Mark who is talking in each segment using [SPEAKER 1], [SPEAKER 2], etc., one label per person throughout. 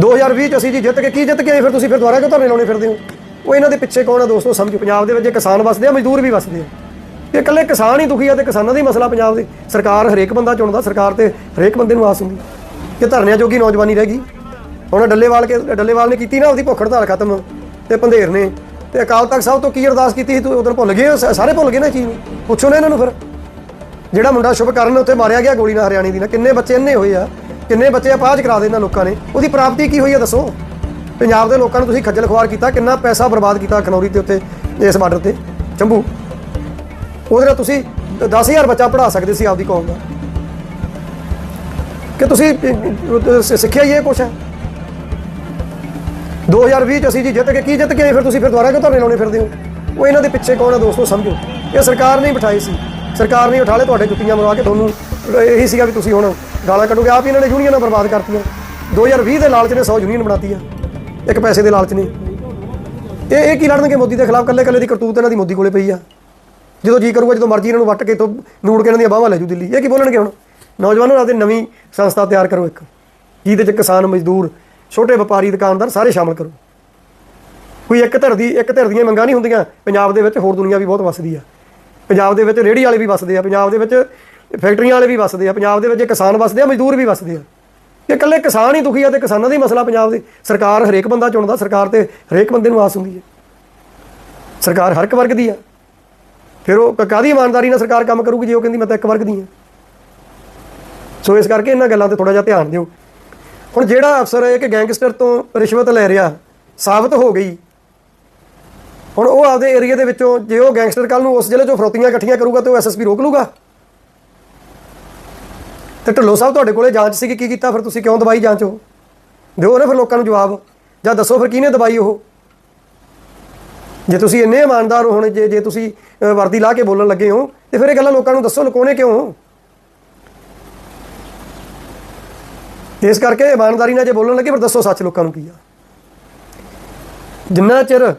[SPEAKER 1] 2020 ਚ ਅਸੀਂ ਜੀ ਜਿੱਤ ਕੇ ਕੀ ਜਿੱਤ ਕੇ ਆਏ? ਫਿਰ ਤੁਸੀਂ ਫਿਰ ਦੁਬਾਰਾ ਕਿਉਂ ਧਰਨੇ ਲਾਉਣੇ ਫਿਰਦੇ ਹੋ? ਉਹ ਇਹਨਾਂ ਦੇ ਪਿੱਛੇ ਕੌਣ ਆ ਦੋਸਤੋ? ਸਮਝੋ, ਪੰਜਾਬ ਦੇ ਵਿੱਚ ਕਿਸਾਨ ਵਸਦੇ ਆ, ਮਜ਼ਦੂਰ ਵੀ ਵਸਦੇ ਆ। ਇਹ ਇਕੱਲੇ ਕਿਸਾਨ ਹੀ ਦੁਖੀ ਆ ਤੇ ਕਿਸਾਨਾਂ ਦਾ ਹੀ ਮਸਲਾ ਪੰਜਾਬ ਦੇ। ਸਰਕਾਰ ਹਰੇਕ ਬੰਦਾ ਚੁਣਦਾ, ਸਰਕਾਰ ਤੇ ਹਰੇਕ ਬੰਦੇ ਨੂੰ ਆਸ ਹੁੰਦੀ। ਕਿ ਧਰਨਿਆਂ ਜੋਗੀ ਨੌਜਵਾਨੀ ਰਹਿ ਗਈ, ਹੁਣ ਡੱਲੇਵਾਲ ਕੇ, ਡੱਲੇਵਾਲ ਨੇ ਕੀਤੀ ਨਾ ਉਹਦੀ ਭੁੱਖ ਹੜਤਾਲ ਖਤਮ, ਤੇ ਪੰਧੇਰ ਨੇ, ਤੇ ਅਕਾਲ ਤਖਤ ਸਾਹਿਬ ਤੋਂ ਕੀ ਅਰਦਾਸ ਕੀਤੀ ਸੀ? ਤੂੰ ਉਧਰ ਭੁੱਲ ਗਏ ਹੋ? ਸਾਰੇ ਭੁੱਲ ਗਏ ਨਾ ਇਹ ਚੀਜ਼ ਨੂੰ? ਪੁੱਛੋ ਨਾ ਇਹਨਾਂ ਨੂੰ ਫਿਰ। ਜਿਹੜਾ ਮੁੰਡਾ ਸ਼ੁਭ ਕਰਨ ਉੱਥੇ ਮਾਰਿਆ ਗਿਆ ਗੋਲੀ ਨਾਲ ਹਰਿਆਣੇ ਦੀ ਨਾ, ਕਿੰਨੇ ਬੱਚੇ ਇੰਨੇ ਹੋਏ ਆ। ਕਿੰਨੇ ਬੱਚੇ ਅਪਾਹਜ ਕਰਾ ਦੇ ਇਹਨਾਂ ਲੋਕਾਂ ਨੇ? ਉਹਦੀ ਪ੍ਰਾਪਤੀ ਕੀ ਹੋਈ ਹੈ ਦੱਸੋ? ਪੰਜਾਬ ਦੇ ਲੋਕਾਂ ਨੂੰ ਤੁਸੀਂ ਖੱਜਲ ਖੁਆਰ ਕੀਤਾ, ਕਿੰਨਾ ਪੈਸਾ ਬਰਬਾਦ ਕੀਤਾ ਖਨੌਰੀ ਦੇ ਉੱਤੇ, ਇਸ ਬਾਰਡਰ ਤੇ? ਚੰਬੂ, ਉਹਦੇ ਨਾਲ ਤੁਸੀਂ 10000 ਬੱਚਾ ਪੜ੍ਹਾ ਸਕਦੇ ਸੀ ਆਪਦੀ ਕੌਮ ਦਾ। ਕਿ ਤੁਸੀਂ ਸਿੱਖਿਆ ਹੀ ਇਹ ਕੁਛ ਹੈ? 2020 ਚ ਅਸੀਂ ਜੀ ਜਿੱਤ ਕੇ, ਕੀ ਜਿੱਤ ਕੇ ਆਏ ਫਿਰ ਤੁਸੀਂ ਫਿਰ ਦੁਬਾਰਾ ਕਿਉਂ ਧਰਨੇ ਲਾਉਣੇ ਫਿਰਦੇ ਹੋ? ਉਹ ਇਹਨਾਂ ਦੇ ਪਿੱਛੇ ਕੌਣ ਆ ਦੋਸਤੋ, ਸਮਝੋ। ਇਹ ਸਰਕਾਰ ਨੇ ਹੀ ਬਿਠਾਏ ਸੀ। ਸਰਕਾਰ ਨੇ ਉਠਾ ਲਏ ਤੁਹਾਡੇ ਜੁੱਤੀਆਂ ਮਰਵਾ ਕੇ ਤੁਹਾਨੂੰ ਇਹੀ ਸੀਗਾ ਵੀ ਤੁਸੀਂ ਹੁਣ ਗਾਲਾਂ ਕੱਢੋਗੇ, ਆਪ ਹੀ ਇਹਨਾਂ ਨੇ ਯੂਨੀਅਨਾਂ ਬਰਬਾਦ ਕਰਤੀਆਂ। 2020 ਦੇ ਲਾਲਚ ਨੇ 100 ਯੂਨੀਅਨ ਬਣਾਤੀ ਆ। ਇੱਕ ਪੈਸੇ ਦੇ ਲਾਲਚ ਨੇ। ਇਹ ਇਹ ਕੀ ਲੜਨਗੇ ਮੋਦੀ ਦੇ ਖਿਲਾਫ? ਕੱਲੇ ਕੱਲੇ ਦੀ ਕਰਤੂਤ ਇਹਨਾਂ ਦੀ ਮੋਦੀ ਕੋਲੇ ਪਈ ਆ। ਜਦੋਂ ਜੀ ਕਰੂਗਾ, ਜਦੋਂ ਮਰਜ਼ੀ ਇਹਨਾਂ ਨੂੰ ਵੱਟ ਕੇ ਤੋਂ ਨੂੜ ਕੇ ਇਹਨਾਂ ਦੀਆਂ ਬਾਹਾਂ ਲੈ ਜੂ ਦਿੱਲੀ। ਇਹ ਕੀ ਬੋਲਣਗੇ ਹੁਣ? ਨੌਜਵਾਨੋ ਆਪਦੀ ਨਵੀਂ ਸੰਸਥਾ ਤਿਆਰ ਕਰੋ ਇੱਕ। ਜਿਹਦੇ ਚ ਕਿਸਾਨ, ਮਜ਼ਦੂਰ, ਛੋਟੇ ਵਪਾਰੀ, ਦੁਕਾਨਦਾਰ ਸਾਰੇ ਸ਼ਾਮਲ ਕਰੋ। ਕੋਈ ਇੱਕ ਧਿਰ ਦੀ ਇੱਕ ਧਿਰ ਦੀਆਂ ਮੰਗਾਂ ਨਹੀਂ ਹੁੰਦੀਆਂ। ਪੰਜਾਬ ਦੇ ਵਿੱਚ ਹੋਰ ਦੁਨੀਆ ਵੀ ਬਹੁਤ ਵੱਸਦੀ ਆ। ਪੰਜਾਬ ਦੇ ਵਿੱਚ ਰੇਹੜੀ ਵਾਲੇ ਵੀ ਵੱਸਦੇ ਆ। ਪੰਜਾਬ ਦੇ ਵਿੱਚ ਫੈਕਟਰੀਆਂ ਵਾਲੇ ਵੀ ਵਸਦੇ ਆ, ਪੰਜਾਬ ਦੇ ਵਿੱਚ ਕਿਸਾਨ ਵਸਦੇ ਆ, ਮਜ਼ਦੂਰ ਵੀ ਵਸਦੇ ਆ। ਇਹ ਇਕੱਲੇ ਕਿਸਾਨ ਹੀ ਦੁਖੀ ਆ ਤੇ ਕਿਸਾਨਾਂ ਦਾ ਹੀ ਮਸਲਾ ਪੰਜਾਬ ਦੇ। ਸਰਕਾਰ ਹਰੇਕ ਬੰਦਾ ਚੁਣਦਾ, ਸਰਕਾਰ ਤੇ ਹਰੇਕ ਬੰਦੇ ਨੂੰ ਆਸ ਹੁੰਦੀ ਹੈ। ਸਰਕਾਰ ਹਰ ਇੱਕ ਵਰਗ ਦੀ ਆ। ਫਿਰ ਉਹ ਕ- ਕਾਹਦੀ ਇਮਾਨਦਾਰੀ ਨਾਲ ਸਰਕਾਰ ਕੰਮ ਕਰੂਗੀ ਜੇ ਉਹ ਕਹਿੰਦੀ ਮੈਂ ਤਾਂ ਇੱਕ ਵਰਗ ਦੀ ਹਾਂ ਸੋ ਇਸ ਕਰਕੇ ਇਹਨਾਂ ਗੱਲਾਂ ਤੇ ਥੋੜਾ ਜਿਹਾ ਧਿਆਨ ਦਿਓ। ਹੁਣ ਜਿਹੜਾ ਅਫਸਰ ਕਿ ਗੈਂਗਸਟਰ ਤੋਂ ਰਿਸ਼ਵਤ ਲੈ ਰਿਹਾ, ਸਾਬਤ ਹੋ ਗਈ। ਹੁਣ ਉਹ ਆਪਦੇ ਏਰੀਆ ਦੇ ਵਿੱਚੋਂ, ਜੇ ਉਹ ਗੈਂਗਸਟਰ ਕੱਲ ਨੂੰ ਉਸ ਜ਼ਿਲ੍ਹੇ ਚੋਂ ਫਰੋਤੀਆਂ ਇਕੱਠੀਆਂ ਕਰੂਗਾ ਤੇ ਉਹ ਐਸਐਸਪੀ ਰੋਕ ਲੂਗਾ? ਤੇ ਢਿੱਲੋਂ ਸਾਹਿਬ ਤੁਹਾਡੇ ਕੋਲੇ ਜਾਂਚ ਸੀ ਕਿ ਕੀ ਕੀਤਾ? ਫਿਰ ਤੁਸੀਂ ਕਿਉਂ ਦਵਾਈ ਜਾਂਚ ਉਹ? ਦਿਓ ਨਾ ਫਿਰ ਲੋਕਾਂ ਨੂੰ ਜਵਾਬ, ਜਾਂ ਦੱਸੋ ਫਿਰ ਕਿਹਨੇ ਦਵਾਈ ਉਹ? ਜੇ ਤੁਸੀਂ ਇੰਨੇ ਇਮਾਨਦਾਰ ਹੋਣ, ਜੇ ਜੇ ਤੁਸੀਂ ਵਰਦੀ ਲਾ ਕੇ ਬੋਲਣ ਲੱਗੇ ਹੋ, ਤੇ ਫਿਰ ਇਹ ਗੱਲਾਂ ਲੋਕਾਂ ਨੂੰ ਦੱਸੋ, ਲੁਕਾਉਣੇ ਕਿਉਂ ਹੋ? ਇਸ ਕਰਕੇ ਇਮਾਨਦਾਰੀ ਨਾਲ ਜੇ ਬੋਲਣ ਲੱਗੇ, ਫਿਰ ਦੱਸੋ ਸੱਚ ਲੋਕਾਂ ਨੂੰ ਕੀ ਆ। ਜਿੰਨਾ ਚਿਰ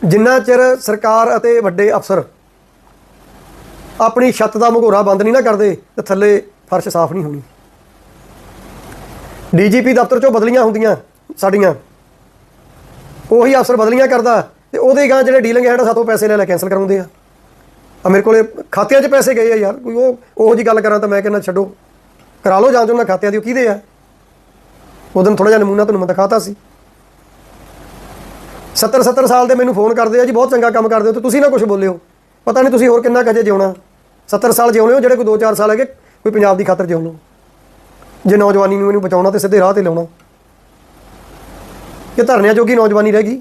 [SPEAKER 1] ਜਿੰਨਾ ਚਿਰ ਸਰਕਾਰ ਅਤੇ ਵੱਡੇ ਅਫਸਰ ਆਪਣੀ ਛੱਤ ਦਾ ਮਘੋਰਾ ਬੰਦ ਨਹੀਂ ਨਾ ਕਰਦੇ, ਤੇ ਥੱਲੇ ਫਰਸ਼ ਸਾਫ਼ ਨਹੀਂ ਹੋਣੀ। ਡੀਜੀਪੀ ਦਫ਼ਤਰ ਚੋਂ ਬਦਲੀਆਂ ਹੁੰਦੀਆਂ ਸਾਡੀਆਂ। ਉਹੀ ਅਫਸਰ ਬਦਲੀਆਂ ਕਰਦਾ ਤੇ ਉਹਦੇ ਗਾਂ ਜਿਹੜੇ ਡੀਲਿੰਗ ਹੈਡ ਸਾਤੋਂ ਪੈਸੇ ਲੈ ਲੈ ਕੈਨਸਲ ਕਰਾਉਂਦੇ ਆ। ਆ ਮੇਰੇ ਕੋਲੇ ਖਾਤਿਆਂ 'ਚ ਪੈਸੇ ਗਏ ਆ ਯਾਰ, ਕੋਈ ਉਹ ਉਹੋ ਜੀ ਗੱਲ ਕਰਾਂ ਤਾਂ ਮੈਂ ਕਹਿੰਦਾ, ਛੱਡੋ। ਕਰਾ ਲਓ ਜਾਂਚ ਉਹਨਾਂ ਖਾਤਿਆਂ ਦੀ, ਉਹ ਕਿਹਦੇ ਆ? ਉਹ ਦਿਨ ਥੋੜਾ ਜਿਹਾ ਨਮੂਨਾ ਤੁਹਾਨੂੰ ਮੈਂ ਦਿਖਾਤਾ ਸੀ। 70 70 ਸਾਲ ਦੇ ਮੈਨੂੰ ਫੋਨ ਕਰਦੇ ਆ ਜੀ, ਬਹੁਤ ਚੰਗਾ ਕੰਮ ਕਰਦੇ ਹੋ ਤੇ ਤੁਸੀਂ ਨਾ ਕੁਝ ਬੋਲਿਓ। ਪਤਾ ਨਹੀਂ ਤੁਸੀਂ ਹੋਰ ਕਿੰਨਾ ਕਜੇ ਜਿਉਣਾ। 70 ਸਾਲ ਜਿਉਣੇ ਹੋ, ਜਿਹੜੇ ਕੋਈ 2-4 ਸਾਲ ਹੈਗੇ ਕੋਈ ਪੰਜਾਬ ਦੀ ਖਾਤਰ ਜਿਉ ਲਓ ਜੇ ਨੌਜਵਾਨੀ ਨੂੰ ਇਹਨੂੰ ਬਚਾਉਣਾ ਤੇ ਸਿੱਧੇ ਰਾਹ ਤੇ ਲਾਉਣਾ। ਇਹ ਧਰਨਿਆਂ ਜੋਗੀ ਨੌਜਵਾਨੀ ਰਹਿ ਗਈ